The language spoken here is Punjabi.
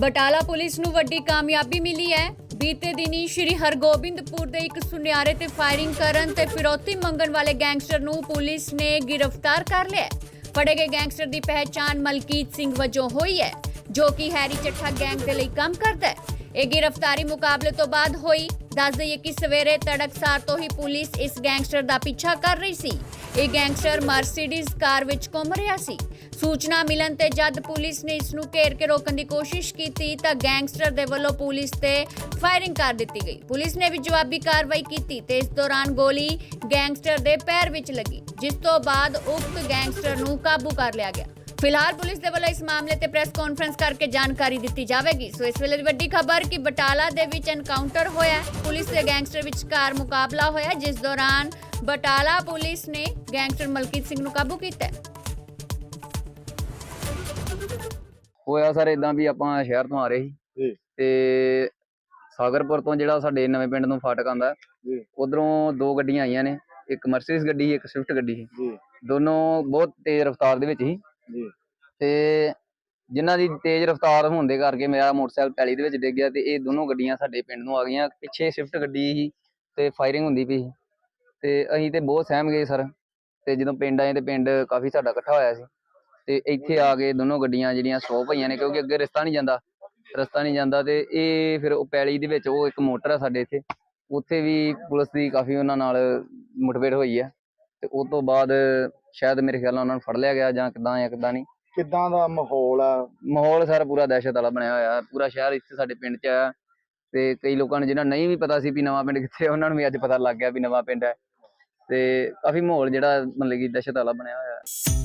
ਬਟਾਲਾ ਪੁਲਿਸ ਨੂੰ ਵੱਡੀ ਕਾਮਯਾਬੀ ਮਿਲੀ ਹੈ। ਬੀਤੇ ਦਿਨੀ ਸ਼੍ਰੀ ਹਰਗੋਬਿੰਦਪੁਰ ਦੇ ਇੱਕ ਸੁਨਿਆਰੇ ਤੇ ਫਾਇਰਿੰਗ ਕਰਨ ਤੇ ਫਿਰੌਤੀ ਮੰਗਣ ਵਾਲੇ ਗੈਂਗਸਟਰ ਨੂੰ ਪੁਲਿਸ ਨੇ ਗ੍ਰਿਫਤਾਰ ਕਰ ਲਿਆ ਫੜੇ ਗਏ ਗੈਂਗਸਟਰ ਦੀ ਪਹਿਚਾਣ ਮਲਕੀਤ ਸਿੰਘ ਵਜੋਂ ਹੋਈ ਹੈ, ਜੋ ਕਿ ਹੈਰੀ ਚੱਠਾ ਗੈਂਗ ਦੇ ਲਈ ਕੰਮ ਕਰਦਾ ਹੈ। ਇਹ ਗ੍ਰਿਫਤਾਰੀ ਮੁਕਾਬਲੇ ਤੋਂ ਬਾਅਦ ਹੋਈ। ਦੱਸ ਦਈਏ ਕਿ ਸਵੇਰੇ ਤੜਕਸਾਰ ਤੋਂ ਹੀ ਪੁਲਿਸ ਇਸ ਗੈਂਗਸਟਰ ਦਾ ਪਿੱਛਾ ਕਰ ਰਹੀ ਸੀ। ਇਹ ਗੈਂਗਸਟਰ ਮਰਸੀਡੀਜ਼ ਕਾਰ ਵਿੱਚ ਘੁੰਮ ਰਿਹਾ ਸੀ। ਸੂਚਨਾ ਮਿਲਣ ਤੇ ਜਦ ਪੁਲਿਸ ਨੇ ਇਸ ਨੂੰ ਘੇਰ ਕੇ ਰੋਕਣ ਦੀ ਕੋਸ਼ਿਸ਼ ਕੀਤੀ ਤਾਂ ਗੈਂਗਸਟਰ ਦੇ ਵੱਲੋਂ ਪੁਲਿਸ ਤੇ ਫਾਇਰਿੰਗ ਕਰ ਦਿੱਤੀ ਗਈ। ਪੁਲਿਸ ਨੇ ਵੀ ਜਵਾਬੀ ਕਾਰਵਾਈ ਕੀਤੀ ਤੇ ਇਸ ਦੌਰਾਨ ਗੋਲੀ ਗੈਂਗਸਟਰ ਦੇ ਪੈਰ ਵਿੱਚ ਲੱਗੀ, ਜਿਸ ਤੋਂ ਬਾਅਦ ਉਕਤ ਗੈਂਗਸਟਰ ਨੂੰ ਕਾਬੂ ਕਰ ਲਿਆ ਗਿਆ। ਫਿਲਹਾਲ ਪੁਲਿਸ ਦੇ ਵੱਲੋਂ ਇਸ ਮਾਮਲੇ ਤੇ ਪ੍ਰੈਸ ਕਾਨਫਰੰਸ ਕਰਕੇ ਜਾਣਕਾਰੀ ਦਿੱਤੀ ਜਾਵੇਗੀ। ਸੋ ਇਸ ਵੇਲੇ ਦੀ ਵੱਡੀ ਖਬਰ ਕਿ ਬਟਾਲਾ ਦੇ ਵਿੱਚ ਐਨਕਾਊਂਟਰ ਹੋਇਆ ਪੁਲਿਸ ਤੇ ਗੈਂਗਸਟਰ ਵਿਚਕਾਰ ਮੁਕਾਬਲਾ ਹੋਇਆ, ਜਿਸ ਦੌਰਾਨ ਬਟਾਲਾ ਪੁਲਿਸ ਨੇ ਗੈਂਗਸਟਰ ਮਲਕੀਤ ਸਿੰਘ ਨੂੰ ਕਾਬੂ ਕੀਤਾ ਹੋਇਆ ਸਰ ਇਦਾਂ ਵੀ ਆਪਾਂ ਸ਼ਹਿਰ ਤੋਂ ਆ ਰਹੇ ਸੀ। ਤੇ ਸਾਗਰਪੁਰ ਤੋਂ ਜਿਹੜਾ ਸਾਡੇ ਨਵੇਂ ਪਿੰਡ ਨੂੰ ਫਾਟਕ ਆਉਂਦਾ ਜੀ। ਉਧਰੋਂ ਦੋ ਗੱਡੀਆਂ ਆਈਆਂ ਨੇ ਇੱਕ ਮਰਸੀਡੀਜ਼ ਗੱਡੀ ਸੀ ਇੱਕ ਸਵਿਫਟ ਗੱਡੀ ਸੀ। ਦੋਨੋਂ ਬਹੁਤ ਤੇਜ਼ ਰਫ਼ਤਾਰ ਦੇ ਵਿੱਚ ਸੀ। ਤੇ ਜਿਨ੍ਹਾਂ ਦੀ ਤੇਜ਼ ਰਫ਼ਤਾਰ ਹੋਣ ਦੇ ਕਰਕੇ ਮੇਰਾ ਮੋਟਰਸਾਈਕਲ ਪੈਲੀ ਦੇ ਵਿੱਚ ਡਿੱਗ ਗਿਆ ਤੇ ਇਹ ਦੋਨੋਂ ਗੱਡੀਆਂ ਸਾਡੇ ਪਿੰਡ ਨੂੰ ਆ ਗਈਆਂ। ਪਿੱਛੇ ਸਵਿਫਟ ਗੱਡੀ ਸੀ ਤੇ ਫਾਇਰਿੰਗ ਹੁੰਦੀ ਪਈ ਤੇ ਅਸੀਂ ਤੇ ਬਹੁਤ ਸਹਿਮ ਗਏ ਸਰ ਤੇ ਜਦੋਂ ਪਿੰਡ ਆਏ ਤੇ ਪਿੰਡ ਕਾਫੀ ਸਾਡਾ ਇਕੱਠਾ ਹੋਇਆ ਸੀ। ਤੇ ਇੱਥੇ ਆ ਕੇ ਦੋਨੋਂ ਗੱਡੀਆਂ ਜਿਹੜੀਆਂ ਸਟਾਪ ਹੋਈਆਂ ਨੇ ਕਿਉਂਕਿ ਅੱਗੇ ਰਸਤਾ ਨਹੀਂ ਜਾਂਦਾ ਰਸਤਾ ਨਹੀਂ ਜਾਂਦਾ ਤੇ ਇਹ ਫਿਰ ਉਹ ਪੈਲੀ ਦੇ ਵਿੱਚ ਉਹ ਇੱਕ ਮੋਟਰ ਆ ਸਾਡੇ ਇੱਥੇ ਉੱਥੇ ਵੀ ਪੁਲਿਸ ਦੀ ਕਾਫੀ ਉਹਨਾਂ ਨਾਲ ਮੁਠਭੇੜ ਹੋਈ ਹੈ ਤੇ ਉਸ ਤੋਂ ਬਾਅਦ ਸ਼ਾਇਦ ਮੇਰੇ ਖਿਆਲ ਨਾਲ ਉਹਨਾਂ ਨੂੰ ਫੜ ਲਿਆ ਗਿਆ ਜਾਂ ਕਿਦਾਂ ਜਾਂ ਕਿਦਾਂ ਨਹੀਂ। ਕਿੱਦਾਂ ਦਾ ਮਾਹੌਲ ਆ? ਮਾਹੌਲ ਸਾਰਾ ਪੂਰਾ ਦਹਿਸ਼ਤ ਵਾਲਾ ਬਣਿਆ ਹੋਇਆ ਹੈ ਪੂਰਾ ਸ਼ਹਿਰ ਇੱਥੇ ਸਾਡੇ ਪਿੰਡ 'ਚ ਆਇਆ ਤੇ ਕਈ ਲੋਕਾਂ ਨੂੰ ਜਿਹਨਾਂ ਨਹੀਂ ਵੀ ਪਤਾ ਸੀ ਵੀ ਨਵਾਂ ਪਿੰਡ ਕਿੱਥੇ ਉਹਨਾਂ ਨੂੰ ਵੀ ਅੱਜ ਪਤਾ ਲੱਗ ਗਿਆ ਵੀ ਨਵਾਂ ਪਿੰਡ ਹੈ ਤੇ ਕਾਫੀ ਮਾਹੌਲ ਜਿਹੜਾ ਮਤਲਬ ਕਿ ਦਹਿਸ਼ਤ ਵਾਲਾ ਬਣਿਆ ਹੋਇਆ। ਹੈ